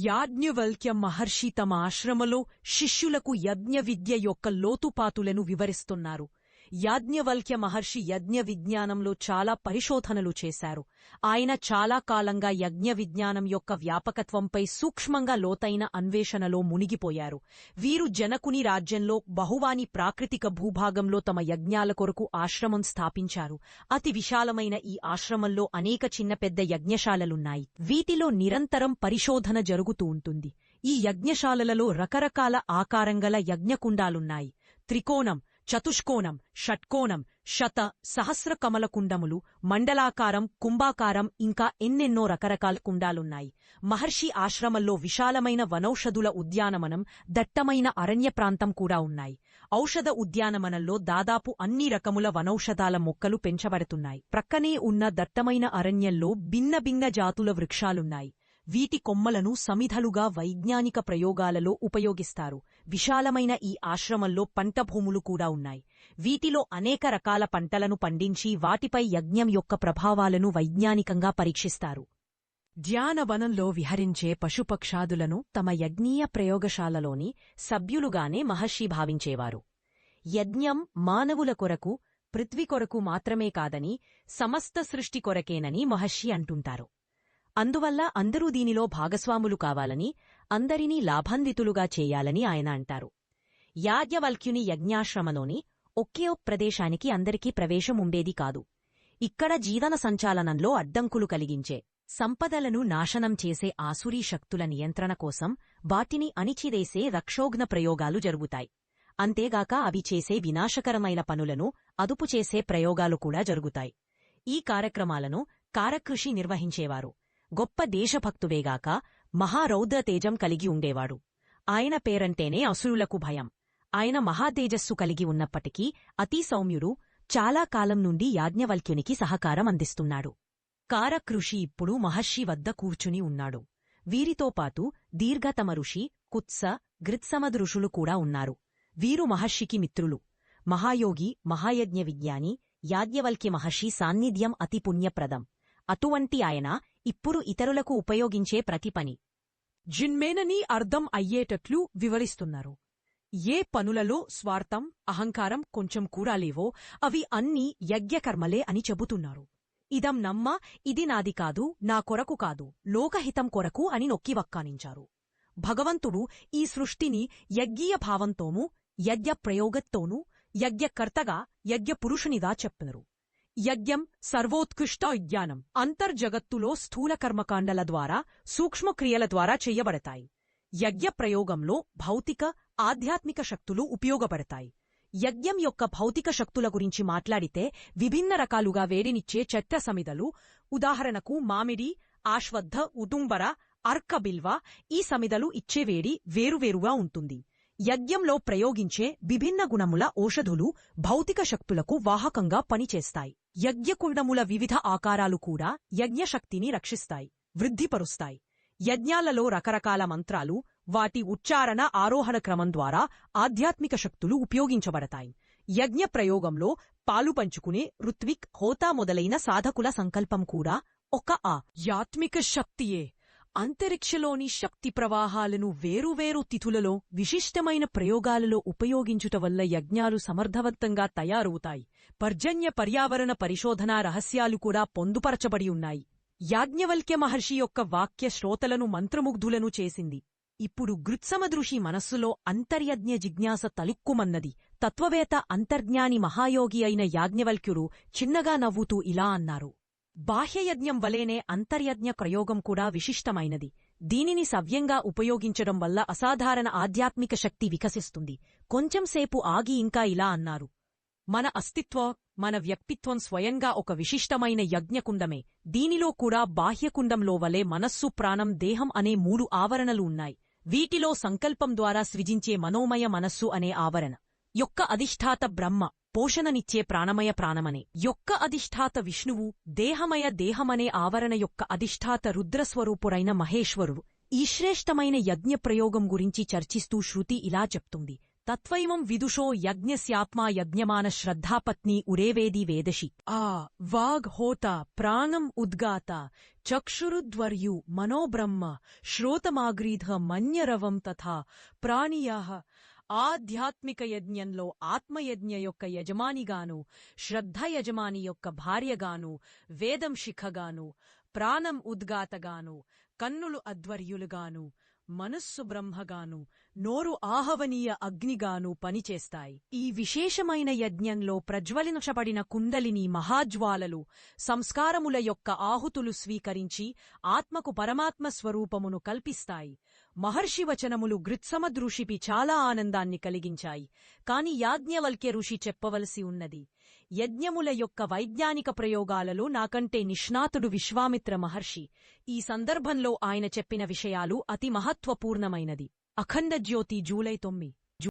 యాజ్ఞవల్క్య మహర్షి తమ ఆశ్రమలో శిష్యులకు యజ్ఞ విద్య యొక్క లోతుపాతులను వివరిస్తున్నారు. యాజ్ఞవల్క్య మహర్షి యజ్ఞ విజ్ఞానంలో చాలా పరిశోధనలు చేశారు. ఆయన చాలా కాలంగా యజ్ఞ విజ్ఞానం యొక్క వ్యాపకత్వంపై సూక్ష్మంగా లోతైన అన్వేషణలో మునిగిపోయారు. వీరు జనకుని రాజ్యంలో బహువాని ప్రాకృతిక భూభాగంలో తమ యజ్ఞాల కొరకు ఆశ్రమం స్థాపించారు. అతి విశాలమైన ఈ ఆశ్రమంలో అనేక చిన్న పెద్ద యజ్ఞశాలలున్నాయి. వీటిలో నిరంతరం పరిశోధన జరుగుతూ ఉంటుంది. ఈ యజ్ఞశాలలలో రకరకాల ఆకారంగల యజ్ఞకుండాలున్నాయి. త్రికోణం చతుష్కోణం షట్కోణం శత సహస్ర కమల కుండములు మండలాకారం కుంభాకారం ఇంకా ఎన్నెన్నో రకరకాల కుండాలున్నాయి. మహర్షి ఆశ్రమంలో విశాలమైన వనౌషధుల ఉద్యానవనం దట్టమైన అరణ్య ప్రాంతం కూడా ఉన్నాయి. ఔషధ ఉద్యానవనంలో దాదాపు అన్ని రకముల వనౌషధాల మొక్కలు పెంచబడుతున్నాయి. ప్రక్కనే ఉన్న దట్టమైన అరణ్యంలో భిన్న భిన్న జాతుల వృక్షాలున్నాయి. వీటి కొమ్మలను సమిధలుగా వైజ్ఞానిక ప్రయోగాలలో ఉపయోగిస్తారు. విశాలమైన ఈ ఆశ్రమంలో పంట భూములు కూడా ఉన్నాయి. వీటిలో అనేక రకాల పంటలను పండించి వాటిపై యజ్ఞం యొక్క ప్రభావాలను వైజ్ఞానికంగా పరీక్షిస్తారు. ధ్యానవనంలో విహరించే పశుపక్షాదులను తమ యజ్ఞీయ ప్రయోగశాలలోని సభ్యులుగానే మహర్షి భావించేవారు. యజ్ఞం మానవుల కొరకు పృథ్వీ కొరకు మాత్రమే కాదని సమస్త సృష్టి కొరకేనని మహర్షి అంటుంటారు. అందువల్ల అందరూ దీనిలో భాగస్వాములు కావాలని అందరినీ లాభాన్వితులుగా చేయాలని ఆయన అంటారు. యాజ్ఞవల్క్యుని యజ్ఞాశ్రమలోని ఒకే ప్రదేశానికి అందరికీ ప్రవేశం ఉండేది కాదు. ఇక్కడ జీవన సంచాలనంలో అడ్డంకులు కలిగించే సంపదలను నాశనం చేసే ఆసురీ శక్తుల నియంత్రణ కోసం వాటిని అణిచివేసే రక్షోఘ్న ప్రయోగాలు జరుగుతాయి. అంతేగాక అవి చేసే వినాశకరమైన పనులను అదుపు చేసే ప్రయోగాలు కూడా జరుగుతాయి. ఈ కార్యక్రమాలను కారకృషి నిర్వహించేవారు. గొప్ప దేశభక్తువేగాక మహారౌద్ర తేజం కలిగి ఉండేవాడు. ఆయన పేరంటేనే అసురులకు భయం. ఆయన మహాతేజస్సు కలిగి ఉన్నప్పటికీ అతి సౌమ్యుడు చాలా కాలం నుండి యాజ్ఞవల్క్యునికి సహకారం అందిస్తున్నాడు. కారకృషి ఇప్పుడు మహర్షి వద్ద కూర్చుని ఉన్నాడు. వీరితో పాటు దీర్ఘతమ ఋషి కుత్స గృత్సమద్ ఋషులు కూడా ఉన్నారు. వీరు మహర్షికి మిత్రులు. మహాయోగి మహాయజ్ఞ విజ్ఞాని యాజ్ఞవల్క్య మహర్షి సాన్నిధ్యం అతి పుణ్యప్రదం. అటువంటి ఆయన ఇప్పుడు ఇతరులకు ఉపయోగించే ప్రతి పని. జిన్మేనని అర్థం అయ్యేటట్లు వివరిస్తున్నారు. ఏ పనులలో స్వార్థం అహంకారం కొంచెం కూడా లేవో అవి అన్నీ యజ్ఞకర్మలే అని చెబుతున్నారు. ఇదం నమ్మ ఇది నాది కాదు నా కొరకు కాదు లోకహితం కొరకు అని నొక్కి వక్కానించారు. భగవంతుడు ఈ సృష్టిని యజ్ఞీయ భావంతోనూ యజ్ఞ ప్రయోగత్తోనూ యజ్ఞకర్తగా యజ్ఞపురుషునిగా చెప్పినరు యజ్ఞం సర్వోత్కృష్ట విజ్ఞానం అంతర్జగత్తులో స్థూల కర్మకాండల ద్వారా సూక్ష్మక్రియల ద్వారా చెయ్యబడతాయి యజ్ఞ ప్రయోగంలో భౌతిక ఆధ్యాత్మిక శక్తులు ఉపయోగపడతాయి. యజ్ఞం యొక్క భౌతిక శక్తుల గురించి మాట్లాడితే విభిన్న రకాలుగా వేడినిచ్చే చెట్ట సమిదలు ఉదాహరణకు మామిడి ఆశ్వద్ధ ఉదుంబర అర్కబిల్వ ఈ సమిదలు ఇచ్చే వేడి వేరువేరుగా ఉంటుంది. యజ్ఞంలో ప్రయోగించే విభిన్న గుణముల ఔషధులు భౌతిక శక్తులకు వాహకంగా పనిచేస్తాయి. యజ్ఞకుండముల వివిధ ఆకారాలు కూడా యజ్ఞశక్తిని రక్షిస్తాయి వృద్ధిపరుస్తాయి. యజ్ఞాలలో రకరకాల మంత్రాలు వాటి ఉచ్చారణ ఆరోహణ క్రమం ద్వారా ఆధ్యాత్మిక శక్తులు ఉపయోగించబడతాయి. యజ్ఞ ప్రయోగంలో పాలు పంచుకునే ఋత్విక్ హోతా మొదలైన సాధకుల సంకల్పం కూడా ఒక ఆ. యాత్మిక శక్తియే. అంతరిక్షలోని శక్తి ప్రవాహాలను వేరువేరు తిథులలో విశిష్టమైన ప్రయోగాలలో ఉపయోగించుట వల్ల యజ్ఞాలు సమర్థవంతంగా తయారవుతాయి. పర్జన్య పర్యావరణ పరిశోధనా రహస్యాలు కూడా పొందుపరచబడి ఉన్నాయి. యాజ్ఞవల్క్య మహర్షి యొక్క వాక్య శ్రోతలను మంత్రముగ్ధులను చేసింది. ఇప్పుడు గృత్సమదృషి మనస్సులో అంతర్యజ్ఞ జిజ్ఞాస తలుక్కుమన్నది. తత్వవేత్త అంతర్జ్ఞాని మహాయోగి అయిన యాజ్ఞవల్క్యుడు చిన్నగా నవ్వుతూ ఇలా అన్నారు. బాహ్యయజ్ఞం వలేనే అంతర్యజ్ఞ ప్రయోగం కూడా విశిష్టమైనది. దీనిని సవ్యంగా ఉపయోగించడం వల్ల అసాధారణ ఆధ్యాత్మిక శక్తి వికసిస్తుంది. కొంచెంసేపు ఆగి ఇంకా ఇలా అన్నారు. మన అస్తిత్వం మన వ్యక్తిత్వం స్వయంగా ఒక విశిష్టమైన యజ్ఞకుండమే. దీనిలో కూడా బాహ్యకుండంలో వలె మనస్సు ప్రాణం దేహం అనే మూడు ఆవరణలు ఉన్నాయి. వీటిలో సంకల్పం ద్వారా సృజించే మనోమయ మనస్సు అనే ఆవరణ. యొక్క అధిష్ఠాత బ్రహ్మ. పోషణనిచ్చే ప్రాణమయ ప్రాణమనే. యొక్క అధిష్ఠాత విష్ణువు దేహమయ దేహమనే ఆవరణ యొక్క అధిష్ఠాత రుద్రస్వరూపుడైన మహేశ్వరుడు. ఈ శ్రేష్టమైన యజ్ఞ ప్రయోగం గురించి చర్చిస్తూ శృతి ఇలా చెప్తుంది. తత్వైవం విదుషో యజ్ఞస్యాత్మా యజ్ఞమాన శ్రద్ధాపత్ని ఉరేవేది వేదషి ఆ వాగ్ హోత ప్రాణం ఉద్గాత చక్షురుద్వర్యు మనోబ్రహ్మ శ్రోతమాగ్రీధ మన్యరవం తథా ప్రాణీయా ఆధ్యాత్మిక యజ్ఞంలో ఆత్మయజ్ఞ యొక్క యజమానిగాను శ్రద్ధ యజమాని యొక్క భార్యగాను వేదం శిఖగాను ప్రాణం ఉద్గాతగాను కన్నులు అధ్వర్యులుగాను మనస్సు బ్రహ్మగాను నోరు ఆహవనీయ అగ్నిగాను పనిచేస్తాయి. ఈ విశేషమైన యజ్ఞంలో ప్రజ్వలించబడిన కుండలిని మహాజ్వాలలు సంస్కారముల యొక్క ఆహుతులు స్వీకరించి ఆత్మకు పరమాత్మ స్వరూపమును కల్పిస్తాయి. మహర్షి వచనములు గృత్సమదృషిపి చాలా ఆనందాన్ని కలిగించాయి. కాని యాజ్ఞవల్క్య ఋషి చెప్పవలసి ఉన్నది యజ్ఞముల యొక్క వైజ్ఞానిక ప్రయోగాలలో నాకంటే నిష్ణాతుడు విశ్వామిత్ర మహర్షి. ఈ సందర్భంలో ఆయన చెప్పిన విషయాలు అతి మహత్వపూర్ణమైనది. అఖండ జ్యోతి జూలై తొమ్మిది.